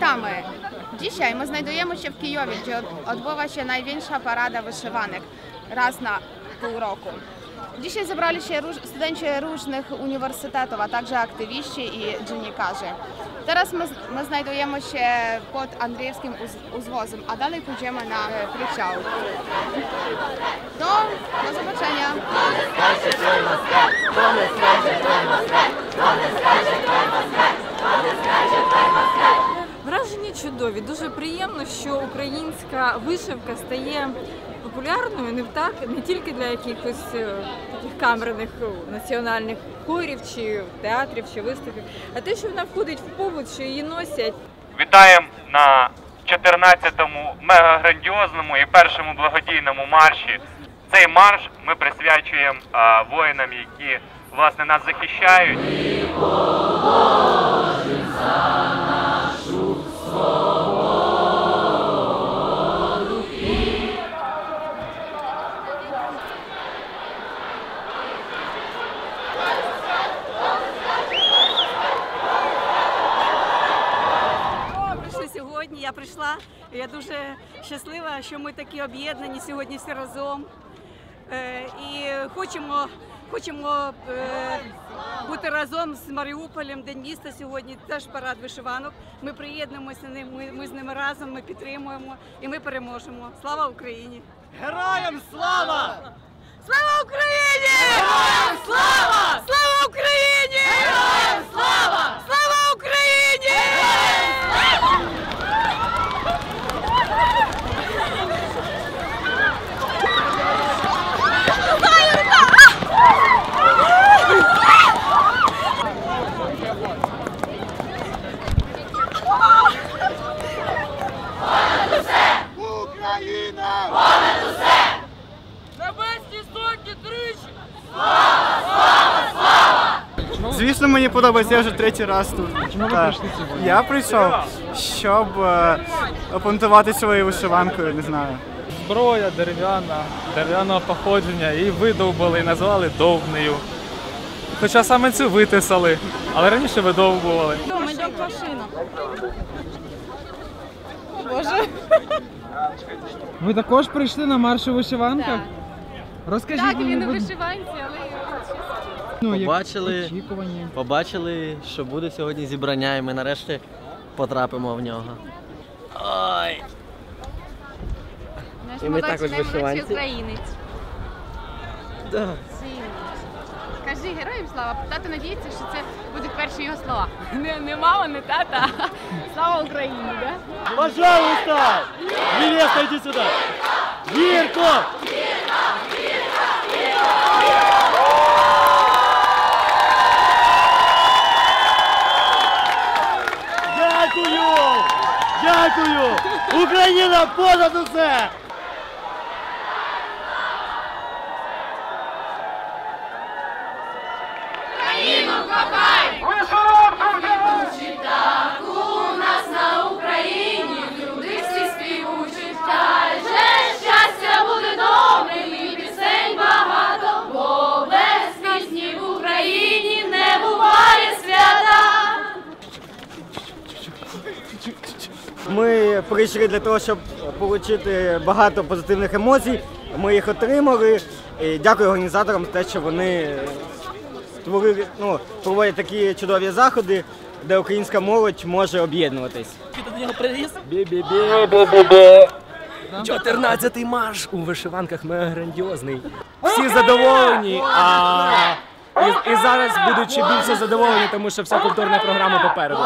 Witamy! Dzisiaj my znajdujemy się w Kijowie, gdzie od- odbywa się największa parada wyszywanek raz na pół roku. Dzisiaj zebrali się róż, studenci różnych uniwersytetów, a także aktywiści i dziennikarze. Teraz my, my znajdujemy się pod Andrzejewskim uz, uzwozem, a dalej pójdziemy na Pryciał. No, do zobaczenia! Чудові. Дуже приємно, що українська вишивка стає популярною не так, не тільки для якихось е, таких камерних е, національних хорів чи театрів чи виставок, а те, що вона входить в побут, що її носять. Вітаємо на 14-му мегаграндіозному і першому благодійному марші. Цей марш ми присвячуємо воїнам, які власне нас захищають. Прийшла. Я дуже щаслива, що ми такі об'єднані сьогодні всі разом. Е, І хочемо, хочемо е, бути разом з Маріуполем, День міста сьогодні. Теж парад вишиванок. Ми приєднуємося ним. Ми, ми з ними разом. Ми підтримуємо і ми переможемо. Слава Україні! Героям слава! Слава Україні! Героям слава! Слава Україні! Героям слава! Слава Україні! Героям слава! Україна! Звісно, мені подобається, я вже третій раз тут. Чому ви прийшли сьогодні? Я прийшов, щоб е, опонтувати своєю вишиванкою, не знаю. зброя дерев'яна, дерев'яного походження, її видовбали і назвали довбнею. Хоча саме цю витисали, але раніше видовбували. Ви також прийшли на марш у вишиванках? Розкажіть Так, мені, він у будь- вишиванці, але ну, як Побачили. очікування. Побачили, що буде сьогодні зібрання, і ми нарешті потрапимо в нього. Ой! наш І ми також молодший вишиванці. українець. Да. Кажи героям слава. Тато надіється, що це будуть перші його слова. Не, не мама, не тата. а Слава Україні, да? Пожалуйста! Невеста, иди сюда! Гирко! Дякую! Дякую! Україна понад усе! Ми прийшли для того, щоб отримати багато позитивних емоцій. Ми їх отримали. І дякую організаторам за те, що вони створили, ну, проводять такі чудові заходи, де українська молодь може об'єднуватись. Ти до нього привіз? Бі-бі-бі. 14-й марш у вишиванках мега грандіозний. Всі задоволені, а і, і зараз будуть ще більше задоволені, тому що вся культурна програма попереду.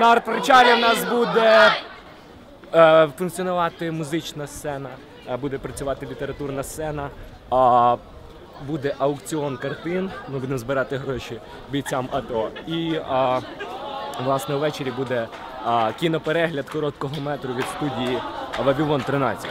На арт-причалі в нас буде е, функціонувати музична сцена, е, буде працювати літературна сцена, а буде аукціон картин. Ми будемо збирати гроші бійцям АТО. І а, власне ввечері буде а, кіноперегляд короткого метру від студії Вавілон 13.